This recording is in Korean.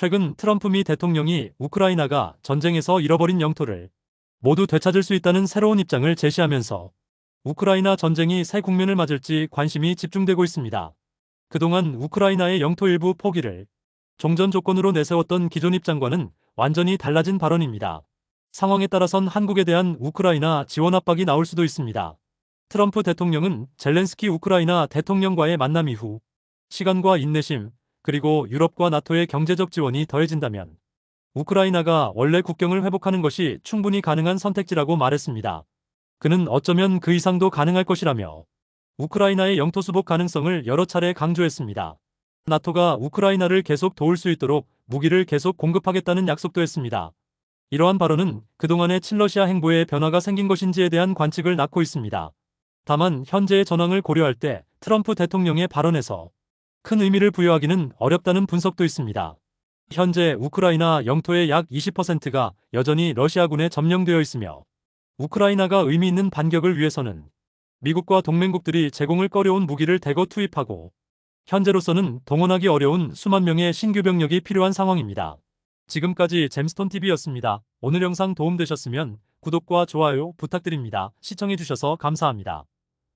최근 트럼프 미 대통령이 우크라이나가 전쟁에서 잃어버린 영토를 모두 되찾을 수 있다는 새로운 입장을 제시하면서 우크라이나 전쟁이 새 국면을 맞을지 관심이 집중되고 있습니다. 그동안 우크라이나의 영토 일부 포기를 종전 조건으로 내세웠던 기존 입장과는 완전히 달라진 발언입니다. 상황에 따라선 한국에 대한 우크라이나 지원 압박이 나올 수도 있습니다. 트럼프 대통령은 젤렌스키 우크라이나 대통령과의 만남 이후 시간과 인내심, 그리고 유럽과 나토의 경제적 지원이 더해진다면 우크라이나가 원래 국경을 회복하는 것이 충분히 가능한 선택지라고 말했습니다. 그는 어쩌면 그 이상도 가능할 것이라며 우크라이나의 영토 수복 가능성을 여러 차례 강조했습니다. 나토가 우크라이나를 계속 도울 수 있도록 무기를 계속 공급하겠다는 약속도 했습니다. 이러한 발언은 그동안의 친러시아 행보에 변화가 생긴 것인지에 대한 관측을 낳고 있습니다. 다만 현재의 전황을 고려할 때 트럼프 대통령의 발언에서 큰 의미를 부여하기는 어렵다는 분석도 있습니다. 현재 우크라이나 영토의 약 20%가 여전히 러시아군에 점령되어 있으며 우크라이나가 의미 있는 반격을 위해서는 미국과 동맹국들이 제공을 꺼려온 무기를 대거 투입하고 현재로서는 동원하기 어려운 수만 명의 신규 병력이 필요한 상황입니다. 지금까지 잼스톤TV였습니다. 오늘 영상 도움되셨으면 구독과 좋아요 부탁드립니다. 시청해주셔서 감사합니다.